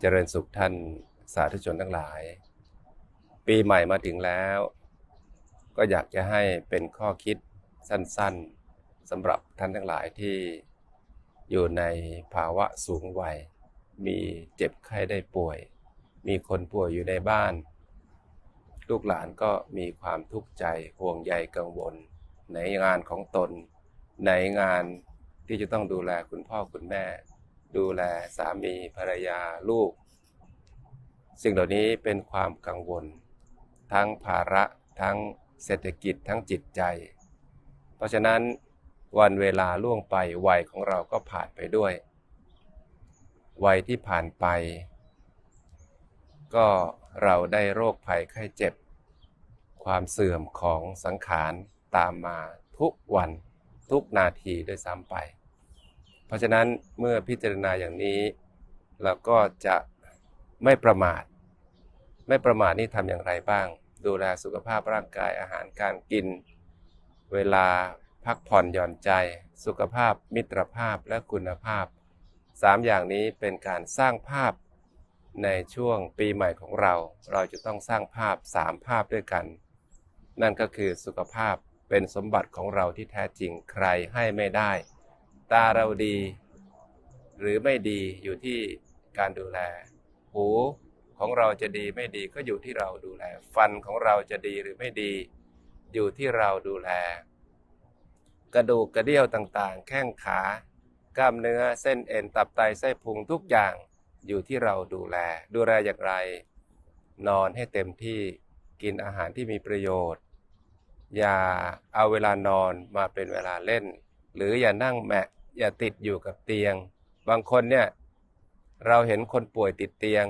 เจริญสุขท่านสาธุชนทั้งหลาย ปีใหม่มาถึงแล้ว ก็อยากจะให้เป็นข้อคิดสั้นๆสำหรับท่านทั้งหลายที่อยู่ในภาวะสูงวัย มีเจ็บไข้ได้ป่วย มีคนป่วยอยู่ในบ้าน ลูกหลานก็มีความทุกข์ใจห่วงใยกังวล ในงานของตน ในงานที่จะต้องดูแลคุณพ่อคุณแม่ ดูแลสามีภรรยาลูก สิ่งเหล่านี้เป็นความกังวล ทั้งภาระทั้งเศรษฐกิจทั้งจิตใจ เพราะฉะนั้นวันเวลาล่วงไปวัยของเราก็ผ่านไปด้วย วัยที่ผ่านไป ก็เราได้โรคภัยไข้เจ็บ ความเสื่อมของสังขารตามมาทุกวันทุกนาทีด้วยซ้ำไป เพราะฉะนั้นเมื่อพิจารณาอย่างนี้ เราก็จะไม่ประมาท ไม่ประมาทนี่ทำอย่างไรบ้าง ดูแลสุขภาพร่างกายอาหารการกิน เวลาพักผ่อนหย่อนใจ สุขภาพมิตรภาพและคุณภาพสามอย่างนี้เป็นการสร้างภาพในช่วงปีใหม่ของเรา เราจะต้องสร้างภาพสามภาพด้วยกัน นั่นก็คือสุขภาพเป็นสมบัติของเราที่แท้จริงใครให้ไม่ได้ ตาเราดี หรือไม่ดีอยู่ที่การดูแล หูของเราจะดีไม่ดีก็อยู่ที่เราดูแล ฟันของเราจะดีหรือไม่ดี อยู่ที่เราดูแล กระดูกกระเดี่ยวต่างๆ แข้งขากล้ามเนื้อเส้นเอ็นตับไตไส้พุงทุกอย่างอยู่ที่เราดูแล ดูแลอย่างไร นอนให้เต็มที่กินอาหารที่มีประโยชน์ อย่าเอาเวลานอนมาเป็นเวลาเล่น หรืออย่านั่งแมะ อย่าติดอยู่กับเตียง บางคนเนี่ยเราเห็นคนป่วยติดเตียง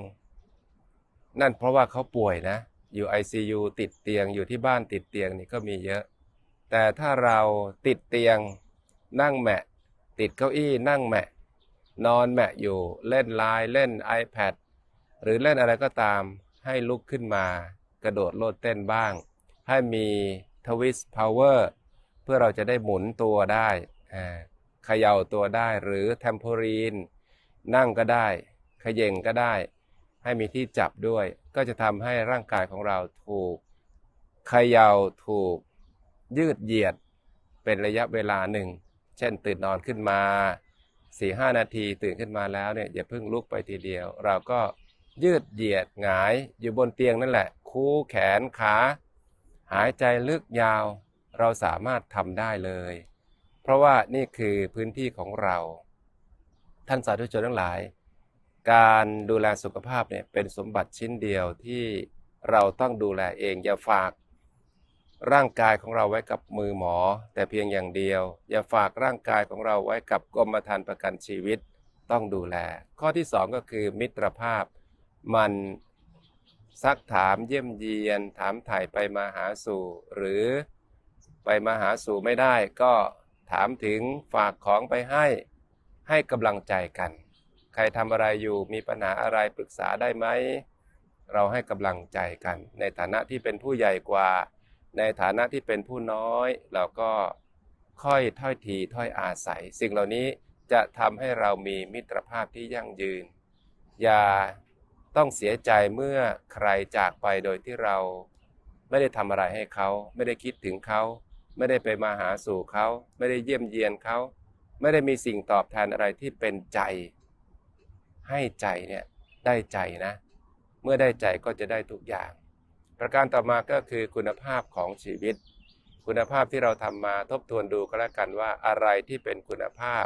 นั่นเพราะว่าเขาป่วยนะ อยู่ ICU ติดเตียงอยู่ที่บ้านติดเตียงนี่ก็มีเยอะ แต่ถ้าเราติดเตียง นั่งแมะ ติดเก้าอี้นั่งแมะ นอนแมะอยู่เล่นไลน์เล่น iPad หรือเล่นอะไรก็ตามให้ลุกขึ้นมา กระโดดโลดเต้นบ้าง ให้มีทวิสต์พาวเวอร์เพื่อเราจะได้หมุนตัวได้อ่า ขย่าตัวได้หรือเทมโพรีนนั่งก็ได้เขย่งก็ได้ ให้มีที่จับด้วย ก็จะทำให้ร่างกายของเราถูกเขย่าถูก ยืดเหยียดเป็นระยะเวลาหนึ่ง เช่นตื่นนอนขึ้นมา4ีหนาทีตื่นขึ้นมาแล้วเนี่ยอย่าเพิ่งลุกไปทีเดียว เราก็ยืดเหยียดหงายอยู่บนเตียงนั่นแหละ คู่แขนขา หายใจลึกยาว เราสามารถทำได้เลย ราะว่านี่คือพื้นที่ของเรา ท่านสาธุชนทั้งหลาย การดูแลสุขภาพเนี่ยเป็นสมบัติชิ้นเดียวที่เราต้องดูแลเองอย่าฝาก ร่างกายของเราไว้กับมือหมอ แต่เพียงอย่างเดียว อย่าฝากร่างกายของเราไว้กับกรมธรรม์ประกันชีวิตต้องดูแล ข้อที่สองก็คือมิตรภาพ มันซักถามเยี่ยมเยียน ถามถ่ายไปมาหาสู่ หรือไปมาหาสู่ไม่ได้ก็ ถามถึงฝากของไปให้ให้กำลังใจกัน ใครทำอะไรอยู่มีปัญหาอะไรปรึกษาได้ไหม เราให้กำลังใจกัน ในฐานะที่เป็นผู้ใหญ่กว่า ในฐานะที่เป็นผู้น้อย เราก็ค่อยถ้อยทีถ้อยอาศัย สิ่งเหล่านี้จะทำให้เรามีมิตรภาพที่ยั่งยืน อย่าต้องเสียใจเมื่อใครจากไปโดยที่เรา ไม่ได้ทำอะไรให้เขา ไม่ได้คิดถึงเขา ไม่ได้ไปมาหาสู่เขา ไม่ได้เยี่ยมเยียนเขา ไม่ได้มีสิ่งตอบแทนอะไรที่เป็นใจ ให้ใจเนี่ยได้ใจนะ เมื่อได้ใจก็จะได้ทุกอย่าง ประการต่อมาก็คือคุณภาพของชีวิต คุณภาพที่เราทำมาทบทวนดูก็แล้วกันว่าอะไรที่เป็นคุณภาพ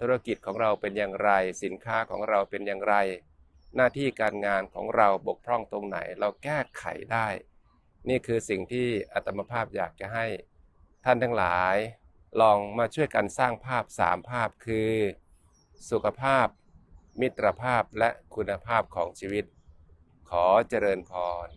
ธุรกิจของเราเป็นอย่างไร สินค้าของเราเป็นอย่างไร หน้าที่การงานของเราบกพร่องตรงไหน เราแก้ไขได้ นี่คือสิ่งที่อาตมภาพอยากจะให้ ท่านทั้งหลาย ลองมาช่วยกันสร้างภาพสามภาพคือ สุขภาพ มิตรภาพและคุณภาพของชีวิต ขอเจริญพร